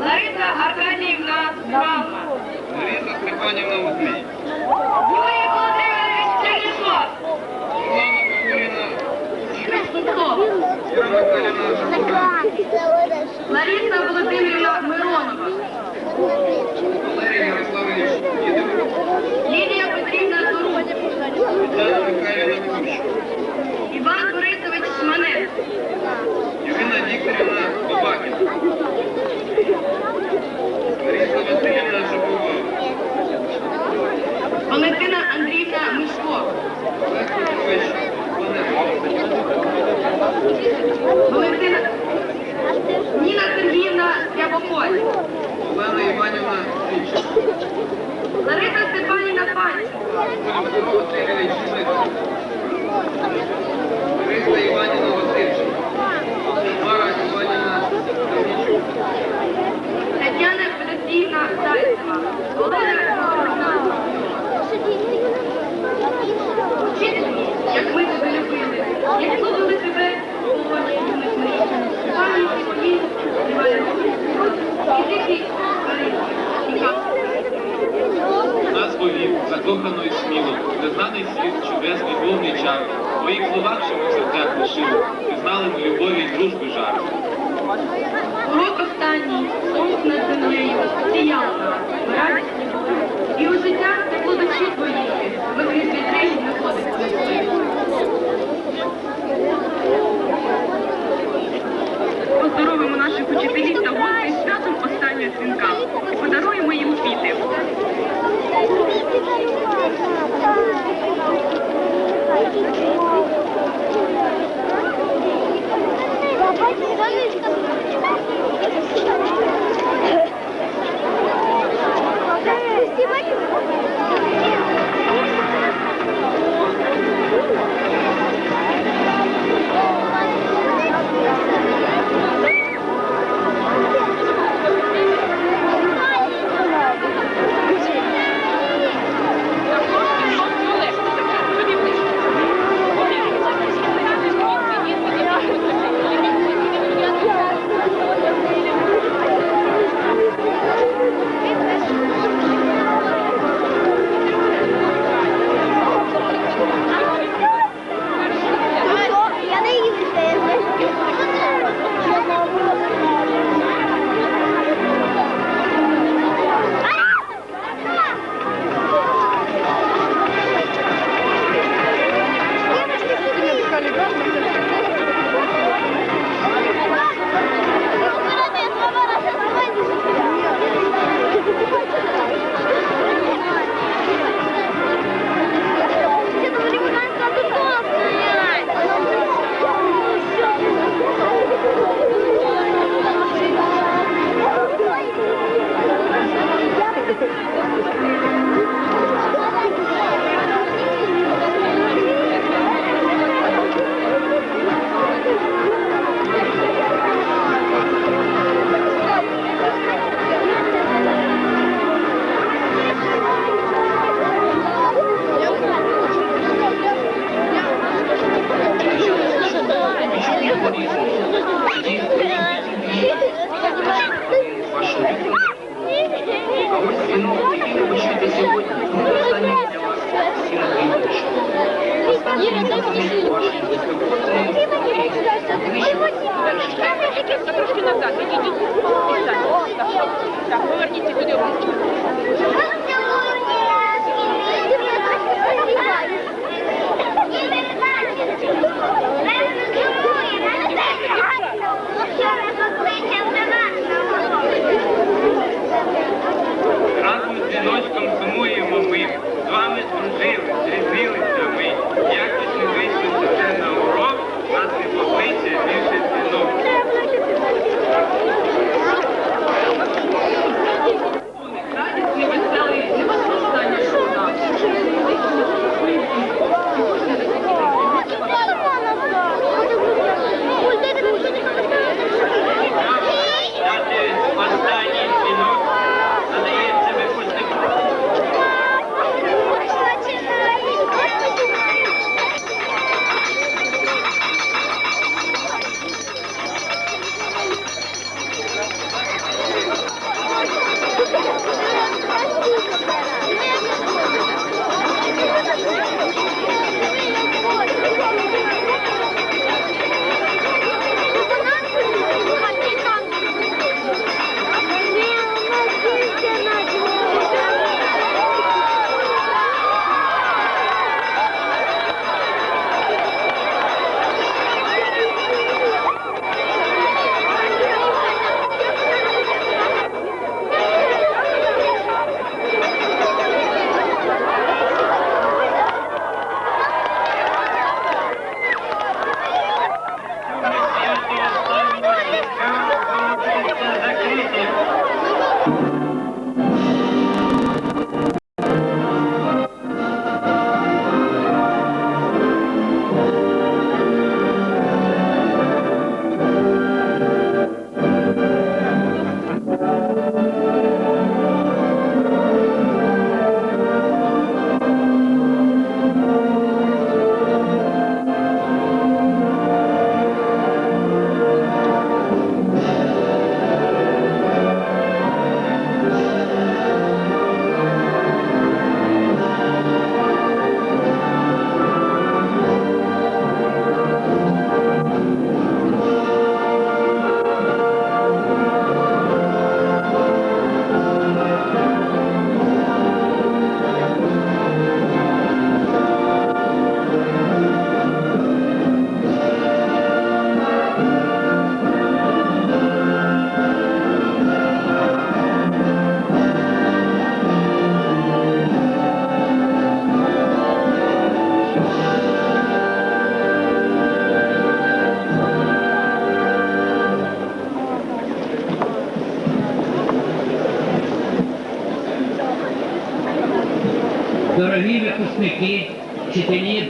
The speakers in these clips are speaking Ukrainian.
Лариса Аркадіївна Браунна. Лариса Степанівна Усмій. Юрій Володимирович Чернішов. Світлана Кокуліна. Красников. Лариса Володимирівна Миронова. cả cái di tích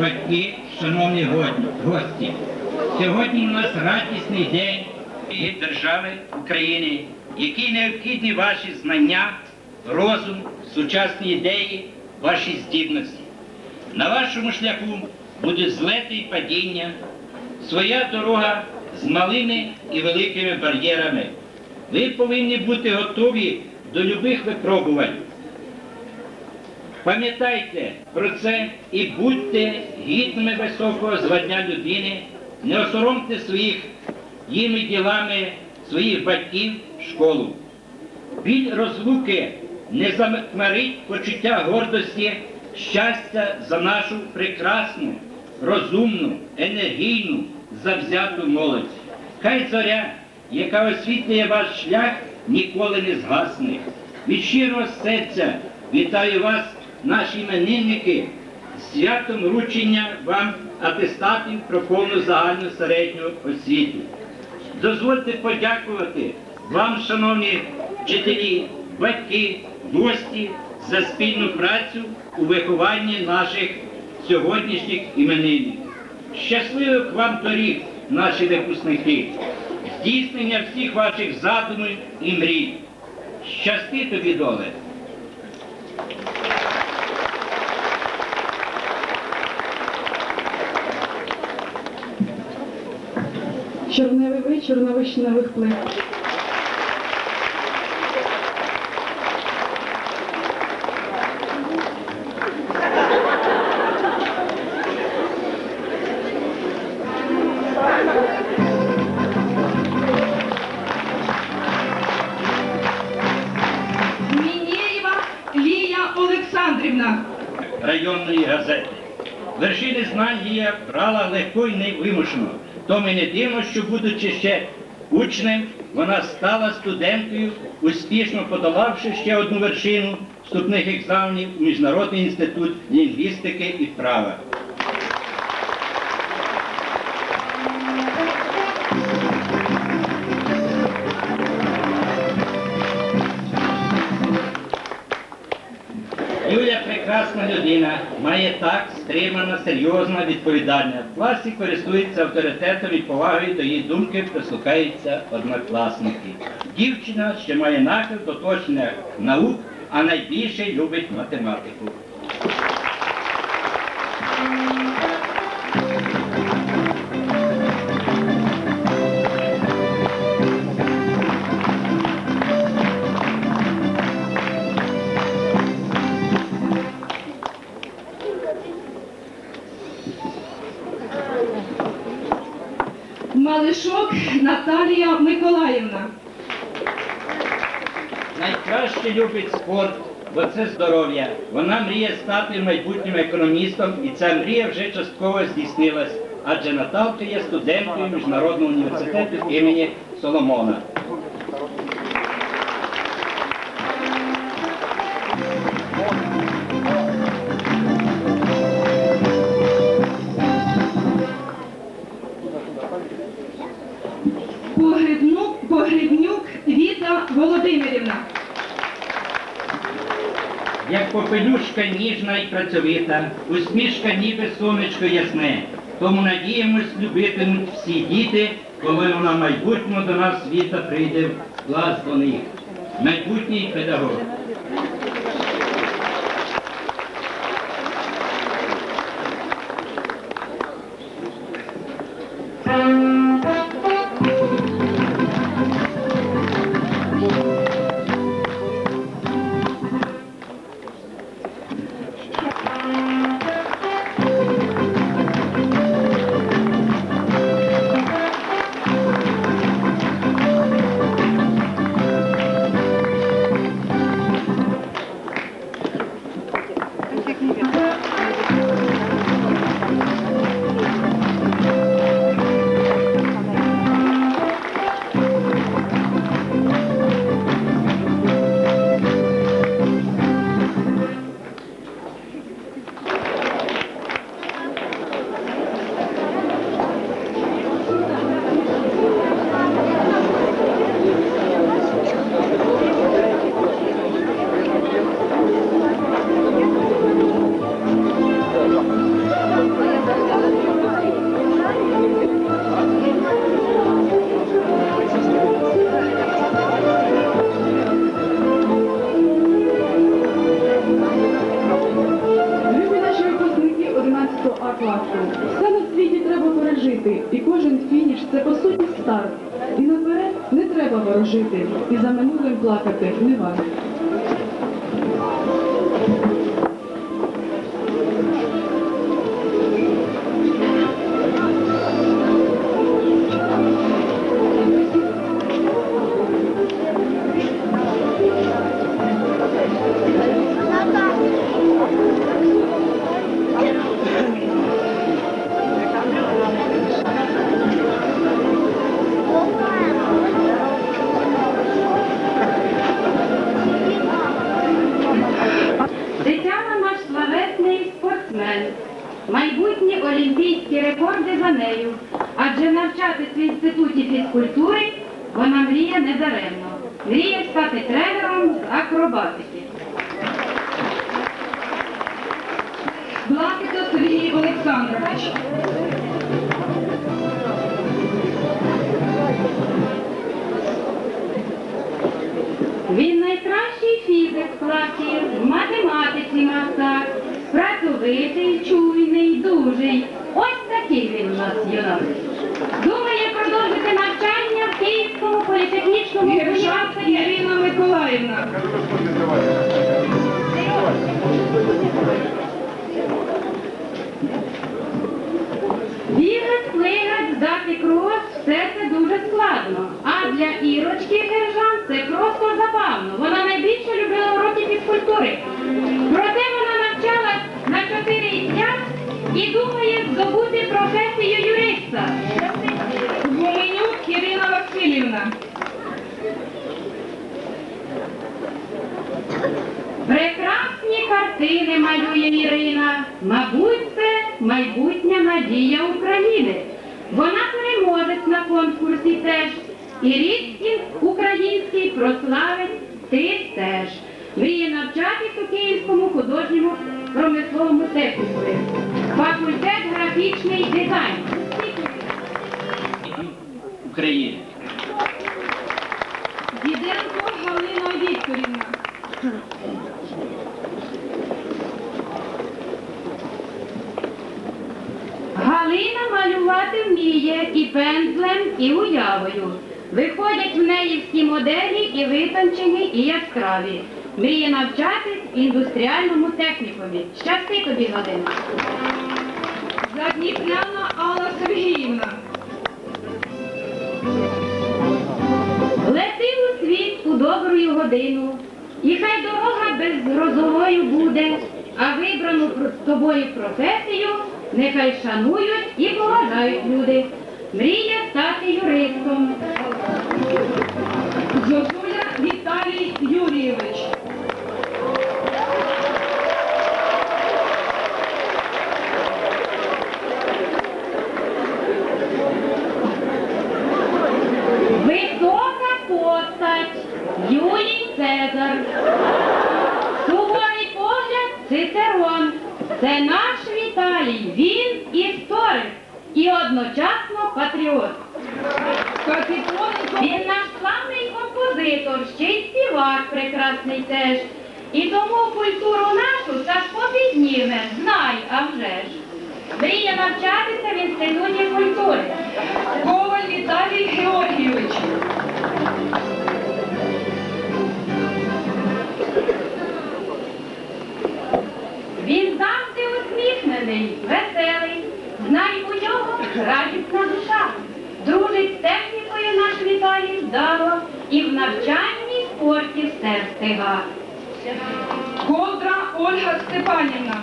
батьки, шановні гості. Сьогодні у нас радісний день від держави України, який необхідні ваші знання, розум, сучасні ідеї, ваші здібності. На вашому шляху будуть злети і падіння, своя дорога з малими і великими бар'єрами. Ви повинні бути готові до любих випробувань. Пам'ятайте про це і будьте гідними високого звання людини, не осоромте своїх їми ділами своїх батьків школу. Біль розлуки не замарить почуття гордості, щастя за нашу прекрасну, розумну, енергійну, завзяту молодь. Хай зоря, яка освітлює ваш шлях, ніколи не згасне. Від щирого серця вітаю вас, наші іменинники, святом вручення вам атестатів про повну загальну середню освіту. Дозвольте подякувати вам, шановні вчителі, батьки, гості, за спільну працю у вихованні наших сьогоднішніх іменинників. Щасливих вам доріг, наші випускники, здійснення всіх ваших задумів і мрій. Щасти тобі доле! Черневий вечір на вишневих плит. І невимушено. Тому не дивно, що будучи ще учнем, вона стала студенткою, успішно подолавши ще одну вершину вступних екзаменів у Міжнародний інститут лінгвістики і права. Юля прекрасна людина, має так стримана, серйозна, відповідальна. В класі користується авторитетом і повагою до її думки прислухаються однокласники. Дівчина ще має нахил до точних наук, а найбільше любить математику. Любить спорт, бо це здоров'я. Вона мріє стати майбутнім економістом, і ця мрія вже частково здійснилась, адже Наталка є студенткою Міжнародного університету імені Соломона. Попелюшка ніжна і працьовита, усмішка ніби сонечко ясне. Тому надіємось, любитимуть всі діти, коли вона майбутньому до нас світа прийде в глаз до них. Майбутній педагог. Вона мріє недаремно. Мріє стати тренером з акробатики. Блакито Сергій Олександрович. Він найкращий фізик в класі, в математиці мастак, працьовитий, чуйний, дужий. Ось такий він у нас юнак. Думає продовжити навчання в Київському політехнічному університеті. Ірина Миколаївна. Бігать, плигать, здати крос – все це дуже складно. А для Ірочки Гержан це просто забавно. Вона найбільше любила уроки фізкультури. Майбутня надія України. Вона переможець на конкурсі теж. І рід український прославить ти теж. Мріє навчатись у Київському художньому промисловому технікумі. Факультет графічний дизайн. України. Діденко Галина Вікторівна. Галина малювати вміє і пензлем, і уявою. Виходять в неї всі моделі і витончені, і яскраві. Мріє навчатись індустріальному технікумі. Щасти тобі, Галина. Задніпряна Алла Сергіївна. Лети у світ у добрую годину, і хай дорога безгрозовою буде, а вибрану тобою професію нехай шанують і поважають люди. Мріє стати юристом. Зозуля Віталій Юрійович. Висока постать Юлій Цезар. Суворий погляд Цицерон. Це наш Віталій. Він історик і одночасно патріот. Капітоненко Він наш славний композитор, ще й співак прекрасний теж. І тому культуру нашу Сашко підніме, знай, а вже ж. Мріє навчатися в інституті культури. Коваль Віталій Георгійович. Він завжди усміхнений, веселий, знай у нього радісна душа. Дружить з технікою наш Віталій вдало і в навчанні спорті все встига. Ковдра Ольга Степанівна.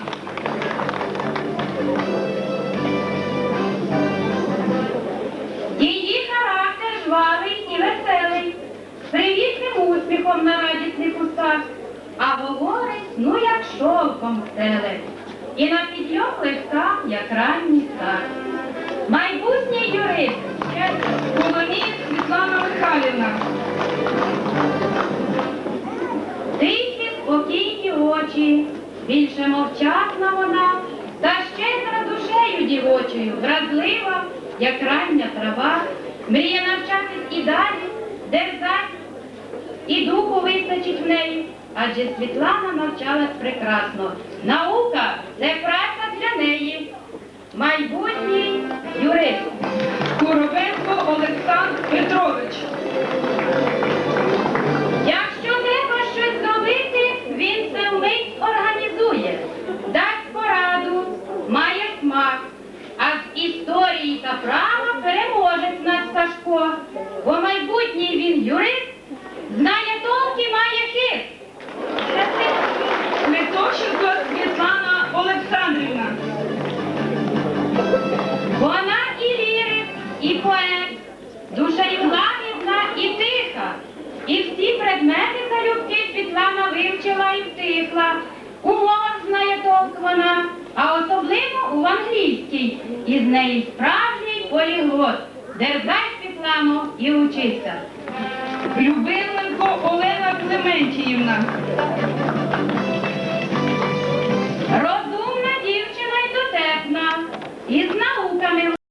Успіхом на радісних устах, а говорить, ну як шовком стеле, і на підйом легка, як ранній стар. Майбутній юрист, Коломієць Світлана Михайлівна. тихі, спокійні очі, більше мовчасна вона, та щедра душею дівочою, вразлива, як рання трава, мріє навчатись і далі, де взать, і духу вистачить в неї, адже Світлана навчалась прекрасно. Наука це праця для неї. майбутній юрист. Куровенко Олександр Петрович. Якщо треба щось зробити, він це вмить організує, дасть пораду, має смак. А з історії та права переможець наш Сашко. Бо майбутній він юрист, знає толк і має хист. Литовченко Світлана